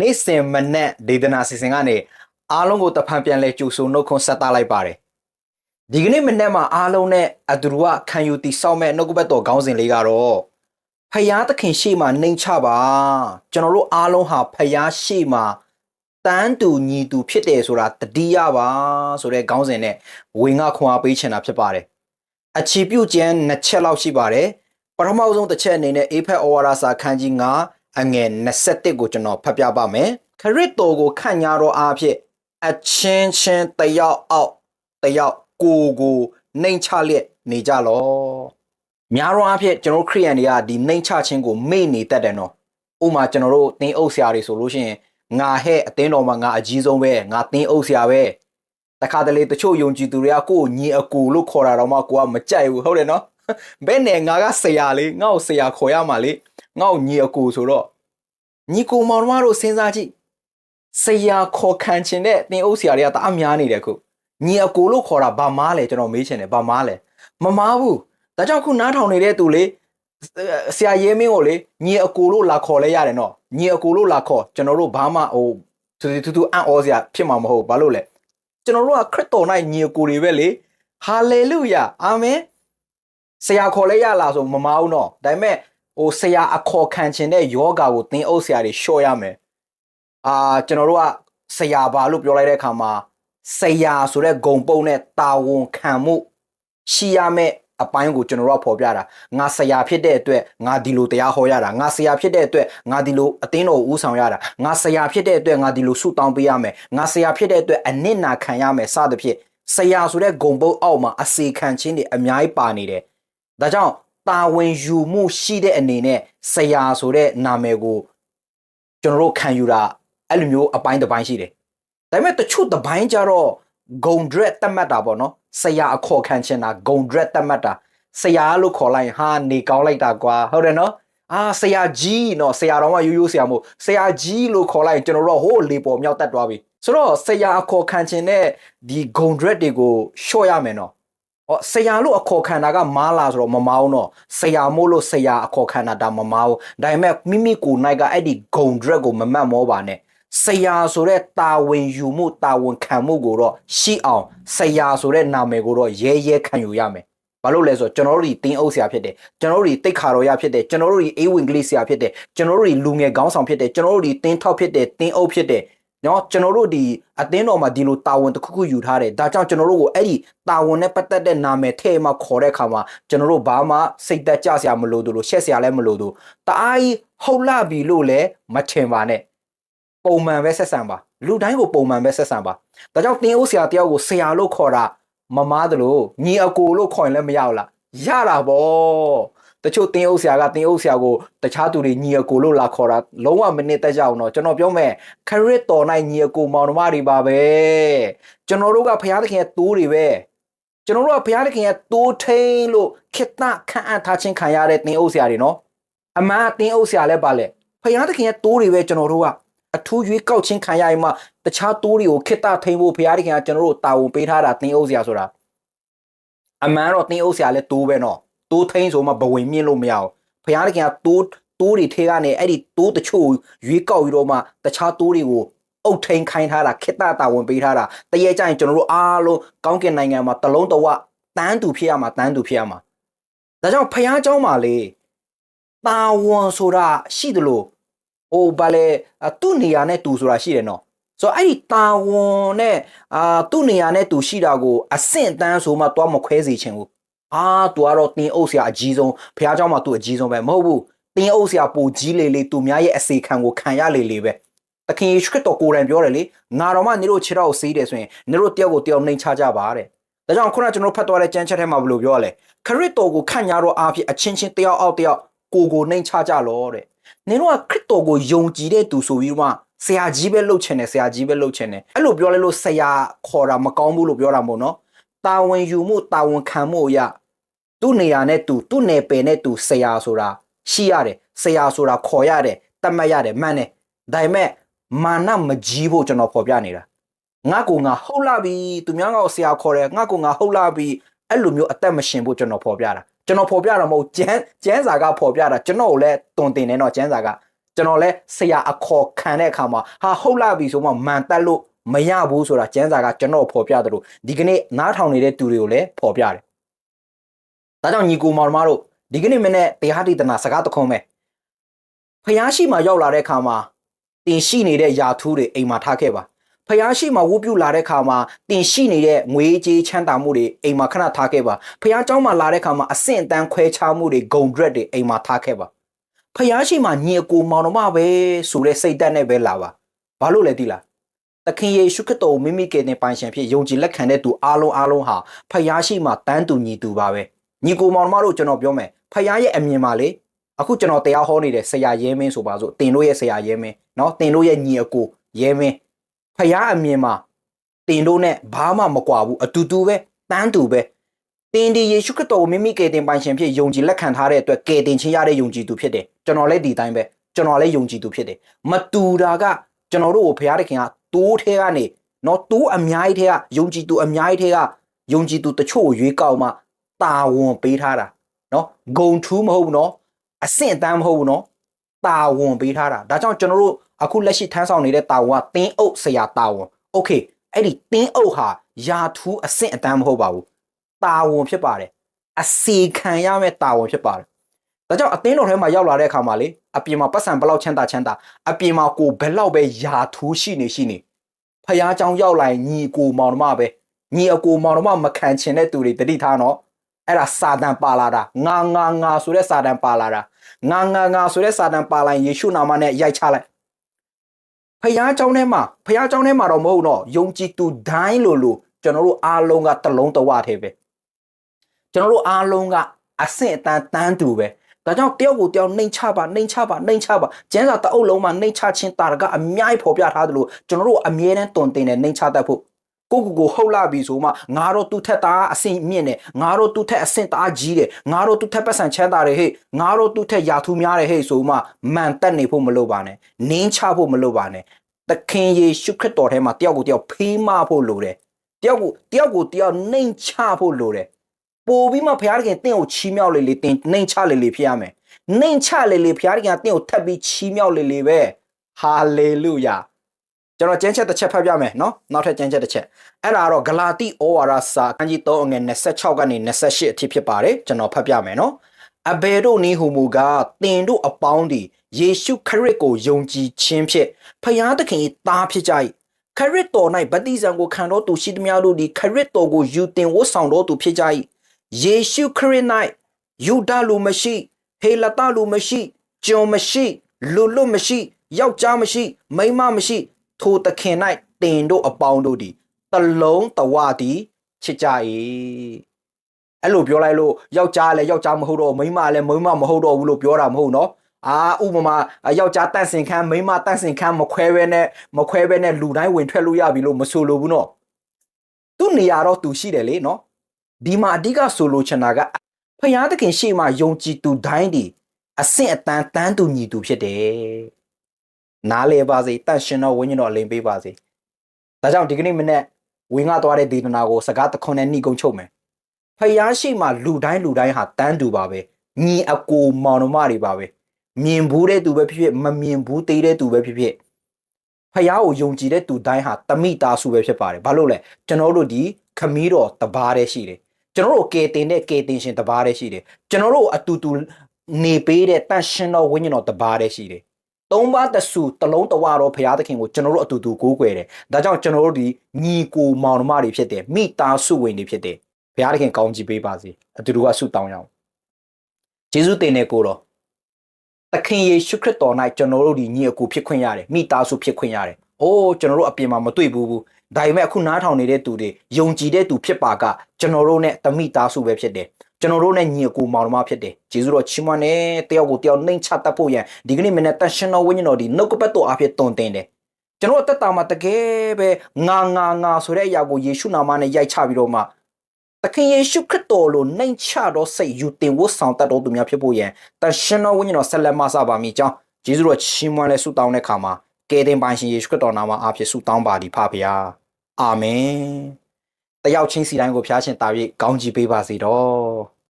နေ့စဉ်မနက်ဒေသနာစီစဉ်ကနေအားလုံးကိုတဖန်ပြန်လဲကြိုဆိုနှုတ်ခွန်းဆက်သလိုက်ပါတယ်ဒီကနေ့မနက်မှာအားလုံးနဲ့အတူတူကခံယူတည်ဆောက်မဲ့နှုတ်ကပတ်တော်ခေါင်းစဉ်လေးကတော့ဖယားသခင်ရှေ့မှာနှိမ်ချပါကျွန်တော်တို့အားလုံးဟာဖယားရှေ့မှာတန်းတူညီတူဖြစ်တယ်ဆိုတာတတိယပါဆိုတဲ့ခေါင်းစဉ်နဲ့ဝင်ငါခွန်အားပေးချင်တာဖြစ်ပါတယ်အချီပြုတ်ကျန်းနှစ်ချက်လောက်ရှိပါတယ်ပထမဆုံးတစ်ချက်အနေနဲ့အေဖက်ဩဝါဒစာခန်းကြီး9 အငယ်21ကိုကျွန်တော်ဖတ်ပြပါမယ်ခရစ်တော်ကိုခန့်ညာတော်အားဖြင့်အချင်းချင်းတယောက်အောက်တယောက်ကိုကိုနှိမ်ချလျက်နေကြလောများသောအားဖြင့်ကျွန်တော်တို့ခရိယန်တွေကဒီနှိမ်ချခြင်းကိုမေ့နေတတ်တယ်နော်ဥပမာကျွန်တော်တို့သင်းအုပ်ဆရာတွေဆိုလို့ရှိရင်ငါဟဲ့အသင်းတော်မှာငါအကြီးဆုံးပဲငါသင်းအုပ်ဆရာပဲတခါတလေတချို့ယုံကြည်သူတွေကကိုယ်ညီအကူလို့ခေါ်တာတော့မှကိုကမကြိုက်ဘူးဟုတ်တယ်နော်ဘယ်နဲ့ငါကဆရာလေးငါ့ကိုဆရာခေါ်ရမှာလေ ငါ့ကိုညီအကူဆိုတော့ညီကိုမောင်တော်တို့စဉ်းစားကြည့်ဆရာခေါ်ခံချင်တဲ့သင်အုပ်ဆရာတွေကတအားများနေတယ်ခုညီအကူလို့ခေါ်တာဘာမားလဲကျွန်တော်မေးချင်တယ်ဘာမားလဲမမားဘူးဒါကြောင့်ခုနားထောင်နေတဲ့သူလေဆရာရဲမင်းကိုလေညီအကူလို့လာခေါ်လဲရတယ်နော်ညီအကူလို့လာခေါ်ကျွန်တော်တို့ဘာမှဟိုသူသူသူအံ့ဩစရာဖြစ်မှာမဟုတ်ဘာလို့လဲကျွန်တော်တို့ကခရစ်တော်၌ညီအကူတွေပဲလေဟာလေလုယာအာမင်ဆရာခေါ်လဲရလားဆိုမမားဘူးနော်ဒါပေမဲ့ ဟိုဆရာအခေါ်ခံခြင်းတဲ့ယောဂါကိုသင်အုပ်ဆရာတွေရှော့ရမယ်အာကျွန်တော်တို့ကဆရာဘာလို့ပြောလိုက်တဲ့အခါမှာဆရာဆိုတဲ့ဂုံပုံနဲ့တာဝန်ခံမှုရှိရမယ်အပိုင်းကိုကျွန်တော်တို့ကဖော်ပြတာငါဆရာဖြစ်တဲ့အတွက်ငါဒီလိုတရားဟောရတာငါဆရာဖြစ်တဲ့အတွက်ငါဒီလိုအသင်းတော်ကိုဦးဆောင်ရတာငါဆရာဖြစ်တဲ့အတွက်ငါဒီလိုဆုတောင်းပေးရမယ်ငါဆရာဖြစ်တဲ့အတွက်အနစ်နာခံရမယ်စသဖြင့်ဆရာဆိုတဲ့ဂုံပုတ်အောက်မှာအစေခံခြင်းတွေအများကြီးပါနေတယ်ဒါကြောင့် တာဝန်ယူမှုရှိတဲ့အနေနဲ့ဆရာဆိုတဲ့နာမည်ကိုကျွန်တော်တို့ခံယူတာအဲ့လိုမျိုးအပိုင်းတစ်ပိုင်းရှိတယ်ဒါပေမဲ့တချို့တစ်ပိုင်းကျတော့ဂုံဒရက်တတ်မှတ်တာပေါ့နော်ဆရာအခေါ်ခံချင်တာဂုံဒရက်တတ်မှတ်တာဆရာလို့ခေါ်လိုက်ရင်ဟာနေကောင်းလိုက်တာကွာဟုတ်တယ်နော်အာဆရာကြီးနော်ဆရာတော်ကရိုးရိုးဆရာမို့ဆရာကြီးလို့ခေါ်လိုက်ရင်ကျွန်တော်တို့ဟိုးလေပေါ်မြောက်တက်သွားပြီဆိုတော့ဆရာအခေါ်ခံချင်တဲ့ဒီဂုံဒရက်တွေကိုရှော့ရမယ်နော် ဟောဆရာလို့အခေါ်ခံတာကမားလာဆိုတော့မမားဘူးနော်ဆရာမို့လို့ဆရာအခေါ်ခံတာဒါမမားဘူးဒါပေမဲ့မိမိကိုယ်နိုင်ကအဲ့ဒီဂုံဒရက်ကိုမမတ်မောပါနဲ့ဆရာဆိုတဲ့တာဝန်ယူမှုတာဝန်ခံမှုကိုတော့ရှိအောင်ဆရာဆိုတဲ့နာမည်ကိုတော့ရဲရဲခံယူရမယ်ဘာလို့လဲဆိုတော့ကျွန်တော်တို့ဒီတင်းအုပ်ဆရာဖြစ်တယ်ကျွန်တော်တို့ဒီတိတ်ခါတော်ရဖြစ်တယ်ကျွန်တော်တို့ဒီအေးဝင်ကလေးဆရာဖြစ်တယ်ကျွန်တော်တို့ဒီလူငယ်ခေါင်းဆောင်ဖြစ်တယ်ကျွန်တော်တို့ဒီတင်းထောက်ဖြစ်တယ်တင်းအုပ်ဖြစ်တယ် နော်ကျွန်တော်တို့ဒီအတင်းတော်မှာဒီလိုတာဝန်တစ်ခုခုယူထားတယ်ဒါကြောင့်ကျွန်တော်တို့ကိုအဲ့ဒီတာဝန်နဲ့ပတ်သက်တဲ့နာမည်ထဲမှာခေါ်တဲ့အခါမှာကျွန်တော်တို့ဘာမှစိတ်သက်ကြစရာမလိုဘူးလို့ရှက်စရာလည်းမလိုဘူးတအားကြီးဟုတ်လာပြီလို့လည်းမထင်ပါနဲ့ပုံမှန်ပဲဆက်ဆံပါလူတိုင်းကိုပုံမှန်ပဲဆက်ဆံပါဒါကြောင့်တင်းအိုးဆရာတယောက်ကိုဆရာလို့ခေါ်တာမမားသလိုညီအကိုလို့ခေါ်ရင်လည်းမရဘူးလားရတာဗော တချို့တင်းအိုးဆရာကတင်းအိုးဆရာကိုတခြားသူတွေညီအကိုလို့လာခေါ်တာလုံးဝမနစ်သက်ကြအောင်တော့ကျွန်တော်ပြောမယ်ခရစ်တော်၌ညီအကိုမောင်နှမတွေပါပဲကျွန်တော်တို့ကဘုရားသခင်ရဲ့တိုးတွေပဲကျွန်တော်တို့ကဘုရားသခင်ရဲ့တိုးထိန်လို့ခေတ္တခန့်အပ်ထားခြင်းခံရတဲ့တင်းအိုးဆရာတွေနော်အမှန်တင်းအိုးဆရာလည်းပါလေဘုရားသခင်ရဲ့တိုးတွေပဲကျွန်တော်တို့ကအထူးရွေးကောက်ခြင်းခံရရင်မှတခြားတိုးတွေကိုခေတ္တထိန်ဖို့ဘုရားသခင်ကကျွန်တော်တို့တာဝန်ပေးထားတာတင်းအိုးဆရာဆိုတာအမှန်တော့တင်းအိုးဆရာလည်းတိုးပဲနော် တိုးထိန်ဆိုမှဘဝင်မြင့်လို့မရဘူးဘုရားသခင်ကတိုးတိုးတွေထဲကနေအဲ့ဒီတိုးတချို့ရွေးကောက်ပြီးတော့မှတခြားတိုးတွေကိုအုတ်ထိန်ခိုင်းထားတာခေတ္တတာဝန်ပေးထားတာတရေကြရင်ကျွန်တော်တို့အားလုံးကောင်းကင်နိုင်ငံမှာတလုံးတဝတန်းတူဖြစ်ရမှာတန်းတူဖြစ်ရမှာဒါကြောင့်ဖះเจ้าမှာလေတာဝန်ဆိုတာရှိတယ်လို့ဟိုဘာလဲသူ့နေရာနဲ့တူဆိုတာရှိတယ်နော်ဆိုတော့အဲ့ဒီတာဝန်နဲ့အာသူ့နေရာနဲ့တူရှိတာကိုအဆင့်တန်းဆိုမှတော့မခွဲစေချင်ဘူး အာသူကတော့တင်းအုပ်ဆရာအကြီးဆုံးဖះเจ้าမှာသူအကြီးဆုံးပဲမဟုတ်ဘူးတင်းအုပ်ဆရာပိုကြီးလေလေသူများရဲ့အစေခံကိုခံရလေလေပဲသခင်ယေရှုခရစ်တော်ကိုယ်တိုင်ပြောတယ်လေငါတော်မှနေတို့ခြေတော်ကိုစေးတယ်ဆိုရင်နေတို့တယောက်ကိုတယောက်နှိမ်ချကြပါတဲ့ဒါကြောင့်ခုနကကျွန်တော်ဖတ်သွားတဲ့ကြမ်းချက်ထဲမှာဘယ်လိုပြောရလဲခရစ်တော်ကိုခန့်ညာတော့အားဖြင့်အချင်းချင်းတယောက်အောက်တယောက်ကိုကိုနှိမ်ချကြလောတဲ့နင်တို့ကခရစ်တော်ကိုယုံကြည်တဲ့သူဆိုပြီးမှဆရာကြီးပဲလှုပ်ချင်တယ်ဆရာကြီးပဲလှုပ်ချင်တယ်အဲ့လိုပြောလဲလို့ဆရာခေါ်တာမကောင်းဘူးလို့ပြောတာမို့နော်တာဝန်ယူမှုတာဝန်ခံမှုအရာ သူ့နေရာနဲ့သူသူ့နယ်ပယ်နဲ့သူဆရာဆိုတာရှိရတယ်ဆရာဆိုတာခေါ်ရတယ်တတ်မှတ်ရတယ်မှန်တယ်ဒါပေမဲ့မာနမကြီးဖို့ကျွန်တော်ဖော်ပြနေတာငါကငါဟုတ်လာပြီသူများငါ့ကိုဆရာခေါ်တယ်ငါကငါဟုတ်လာပြီအဲ့လိုမျိုးအသက်မရှင်ဖို့ကျွန်တော်ဖော်ပြတာကျွန်တော်ဖော်ပြတာမဟုတ်ကျန်းကျန်းစာကဖော်ပြတာကျွန်တော်ကိုလည်းတုံတင်နေတော့ကျန်းစာကကျွန်တော်လဲဆရာအခေါ်ခံတဲ့အခါမှာဟာဟုတ်လာပြီဆိုမှမန်တက်လို့မရဘူးဆိုတာကျမ်းစာကကျွန်တော်ဖော်ပြတယ်လို့ဒီကနေ့နားထောင်နေတဲ့သူတွေကိုလည်းဖော်ပြတယ် ဒါကြောင့်ညီကိုမောင်နှမတို့ဒီကနေ့မနေ့တရားဒေသနာစကားတခွန်းပဲဖျားရှိမှရောက်လာတဲ့အခါမှာတင်ရှိနေတဲ့ယာထူးတွေအိမ်မှာထားခဲ့ပါဖျားရှိမှဝုပြုလာတဲ့အခါမှာတင်ရှိနေတဲ့ငွေကြေးချမ်းသာမှုတွေအိမ်မှာခဏထားခဲ့ပါဖျားเจ้าမှာလာတဲ့အခါမှာအဆင့်အတန်းခွဲခြားမှုတွေဂုံဒရက်တွေအိမ်မှာထားခဲ့ပါဖျားရှိမှညီအကိုမောင်နှမပဲဆိုတဲ့စိတ်ဓာတ်နဲ့ပဲလာပါဘာလို့လဲသိလားသခင်ယေရှုခရစ်တော်ကိုမိမိကယ်တင်ပိုင်ရှင်ဖြစ်ယုံကြည်လက်ခံတဲ့သူအားလုံးအားလုံးဟာဖျားရှိမှတန်းတူညီတူပါပဲ ညီကိုမောင်နှမတို့ကျွန်တော်ပြောမယ်ဖျားရဲ့အမြင်မှာလေအခုကျွန်တော်တရားဟောနေတဲ့ဆရာရဲမင်းဆိုပါစို့တင်တို့ရဲ့ဆရာရဲမင်းเนาะတင်တို့ရဲ့ညီအကိုရဲမင်းဖျားအမြင်မှာတင်တို့နဲ့ဘာမှမကွာဘူးအတူတူပဲတန်းတူပဲတင်ဒီယေရှုခရစ်တော်ကိုမိမိကယ်တင်ပိုင်ရှင်ဖြစ်ယုံကြည်လက်ခံထားတဲ့အတွက်ကယ်တင်ခြင်းရတဲ့ယုံကြည်သူဖြစ်တယ်ကျွန်တော်လည်းဒီတိုင်းပဲကျွန်တော်လည်းယုံကြည်သူဖြစ်တယ်မတူတာကကျွန်တော်တို့ကိုဘုရားသခင်ကတိုးထဲကနေเนาะတိုးအများကြီးထဲကယုံကြည်သူအများကြီးထဲကယုံကြည်သူတချို့ကိုရွေးကောက်မှ တာဝန်ပေးထားတာเนาะဂုံထူးမဟုတ်ဘူးเนาะအဆင့်အတန်းမဟုတ်ဘူးเนาะတာဝန်ပေးထားတာဒါကြောင့်ကျွန်တော်တို့အခုလက်ရှိထမ်းဆောင်နေတဲ့တာဝန်ကတင်းအုပ်ဆရာတာဝန်โอเคအဲ့ဒီတင်းအုပ်ဟာယာထူးအဆင့်အတန်းမဟုတ်ပါဘူးတာဝန်ဖြစ်ပါတယ်အစီခံရမယ့်တာဝန်ဖြစ်ပါတယ်ဒါကြောင့်အသင်းတော်ထဲမှာရောက်လာတဲ့အခါမှာလေအပြင်မှာပတ်စံဘယ်လောက်ချမ်းသာချမ်းသာအပြင်မှာကိုဘယ်လောက်ပဲယာထူးရှိနေရှိနေဖះเจ้าရောက်လာရင်ညီကိုမောင်နှမပဲညီအကိုမောင်နှမမခံချင်တဲ့သူတွေတတိထားနော် အဲ့ဒါစာတန်ပါလာတာငါငါငါဆိုတဲ့စာတန်ပါလာတာငါငါငါဆိုတဲ့စာတန်ပါလာရင်ယေရှုနာမနဲ့ရိုက်ချလိုက်ဖះเจ้าထဲမှာဖះเจ้าထဲမှာတော့မဟုတ်တော့ယုံကြည်သူဒိုင်းလို့လို့ကျွန်တော်တို့အားလုံးကတလုံးတဝထဲပဲကျွန်တော်တို့အားလုံးကအဆင့်အတန်းတန်းတူပဲဒါကြောင့်တယောက်ကိုတယောက်နှိမ်ချပါနှိမ်ချပါနှိမ်ချပါကျန်းစာတအုပ်လုံးမှာနှိမ်ချခြင်းတာရကအများကြီးဖော်ပြထားသလိုကျွန်တော်တို့အမြဲတမ်းတွင်တင်တယ်နှိမ်ချတတ်ဖို့ ကိုကိုကိုဟုတ်လာပြီဆိုမှငါတို့သူ့ထက်သားအဆင့်မြင့်တယ်ငါတို့သူ့ထက်အဆင့်သားကြီးတယ်ငါတို့သူ့ထက်ပတ်စံချမ်းသာတယ်ဟဲ့ငါတို့သူ့ထက်ယာထူးများတယ်ဟဲ့ဆိုမှမန်တက်နေဖို့မလိုပါနဲ့နင်းချဖို့မလိုပါနဲ့သခင်ယေရှုခရစ်တော်ထဲမှာတယောက်ကိုတယောက်ဖေးမဖို့လိုတယ်တယောက်ကိုတယောက်ကိုတယောက်နှိမ်ချဖို့လိုတယ်ပို့ပြီးမှဘုရားသခင်တင့်ကိုချီးမြှောက်လေလေတင်နှိမ်ချလေလေဖြစ်ရမယ်နှိမ်ချလေလေဘုရားသခင်ကတင့်ကိုထပ်ပြီးချီးမြှောက်လေလေပဲဟာလေလုယာ ကျွန်တော်ကျမ်းချက်တစ်ချက်ဖတ်ပြမယ်နော်နောက်ထပ်ကျမ်းချက်တစ်ချက်အဲ့ဒါကတော့ဂလာတိဩဝါဒစာအခန်းကြီး3အငယ်26ကနေ28အထိဖြစ်ပါတယ်ကျွန်တော်ဖတ်ပြမယ်နော်အဘယ်တို့နည်းဟူမူကားတင်တို့အပေါင်းဒီယေရှုခရစ်ကိုယုံကြည်ခြင်းဖြင့်ဖျားသခင်၏သားဖြစ်ကြ၏ခရစ်တော်၌ဗတ္တိဇံကိုခံတော်သူရှိသမျှတို့သည်ခရစ်တော်ကိုယူတင်ဝတ်ဆောင်တော်သူဖြစ်ကြ၏ယေရှုခရစ်၌ယူဒလူမရှိဟေလတလူမရှိကျွန်မရှိလူလွတ်မရှိယောက်ျားမရှိ မိန်းမမရှိ ထိုသခင်၌တင်တို့အပေါင်းတို့သည်တလုံးတဝသည်ချစ်ကြ၏အဲ့လိုပြောလိုက်လို့ယောက်ျားလည်းယောက်ျားမဟုတ်တော့မိန်းမလည်းမိန်းမမဟုတ်တော့ဘူးလို့ပြောတာမဟုတ်နော်အာဥပမာယောက်ျားတန့်စင်ခန်းမိန်းမတန့်စင်ခန်းမခွဲဘဲနဲ့မခွဲဘဲနဲ့လူတိုင်းဝင်ထွက်လို့ရပြီလို့မဆိုလိုဘူးနော်သူ့နေရာတော့သူရှိတယ်လေနော်ဒီမှာအဓိကဆိုလိုချင်တာကဖယားသခင်ရှေ့မှာယုံကြည်သူတိုင်းဒီအဆင့်အတန်းတန်းတူညီသူဖြစ်တယ် နားလေပါစေတန်ရှင်တော်ဝိညာဉ်တော်အလင်းပေးပါစေဒါကြောင့်ဒီကနေ့မနေ့ဝင်းငါသွားတဲ့ဒေသနာကိုစကားတခွန်းနဲ့နှိကုံချုပ်မယ်ဖယားရှိမှလူတိုင်းလူတိုင်းဟာတန်းတူပါပဲညီအကိုမောင်နှမတွေပါပဲမြင်ဘူးတဲ့သူပဲဖြစ်ဖြစ်မမြင်ဘူးသေးတဲ့သူပဲဖြစ်ဖြစ်ဖယားကိုယုံကြည်တဲ့သူတိုင်းဟာတမိသားစုပဲဖြစ်ပါတယ်ဘာလို့လဲကျွန်တော်တို့ဒီခမီးတော်တပါးတည်းရှိတယ်ကျွန်တော်တို့ကေတင်တဲ့ကေတင်ရှင်တပါးတည်းရှိတယ်ကျွန်တော်တို့အတူတူနေပေးတဲ့တန်ရှင်တော်ဝိညာဉ်တော်တပါးတည်းရှိတယ် သုံးပါးတဆူတလုံးတဝါတော့ဘုရားသခင်ကိုကျွန်တော်တို့အတူတူကိုးကွယ်တယ်ဒါကြောင့်ကျွန်တော်တို့ဒီညီကိုမောင်နှမတွေဖြစ်တယ်မိသားစုဝင်တွေဖြစ်တယ်ဘုရားသခင်ကောင်းချီးပေးပါစေအတူတူကဆုတောင်းရအောင်ယေရှုတင်တဲ့ကိုတော့သခင်ယေရှုခရစ်တော်၌ကျွန်တော်တို့ဒီညီအကိုဖြစ်ခွင့်ရတယ်မိသားစုဖြစ်ခွင့်ရတယ်အိုးကျွန်တော်တို့အပြင်မှာမတွေ့ဘူးဘူးဒါပေမဲ့အခုနားထောင်နေတဲ့သူတွေယုံကြည်တဲ့သူဖြစ်ပါကကျွန်တော်တို့နဲ့တမိသားစုပဲဖြစ်တယ် ကျွန်တော်တို့နဲ့ညီအကိုမောင်နှမဖြစ်တယ်ဂျေဇုတော်ချီးမွမ်းတယ်တယောက်ကိုတယောက်နှိမ်ချတတ်ဖို့ရန်ဒီကနေ့မနေ့တန်ရှင်တော်ဝိညာဉ်တော်ဒီနှုတ်ကပတ်တော်အဖြစ်တုံတင်တယ်ကျွန်တော်အသက်တာမှာတကယ်ပဲငါငါငါဆိုတဲ့အရာကိုယေရှုနာမနဲ့ရိုက်ချပြီးတော့မှသခင်ယေရှုခရစ်တော်လိုနှိမ်ချတော့စိတ်ယူတင်ဝတ်ဆောင်တတ်တော်သူများဖြစ်ဖို့ရန်တန်ရှင်တော်ဝိညာဉ်တော်ဆက်လက်မဆပါမိကြောင်းဂျေဇုတော်ချီးမွမ်းလဲဆုတောင်းတဲ့ခါမှာကယ်တင်ပိုင်ရှင်ယေရှုခရစ်တော်နာမအားဖြင့်ဆုတောင်းပါသည်ဖပါဗျာအာမင်တယောက်ချင်းစီတိုင်းကိုဖျားရှင်တာ၍ကောင်းချီးပေးပါစေတော့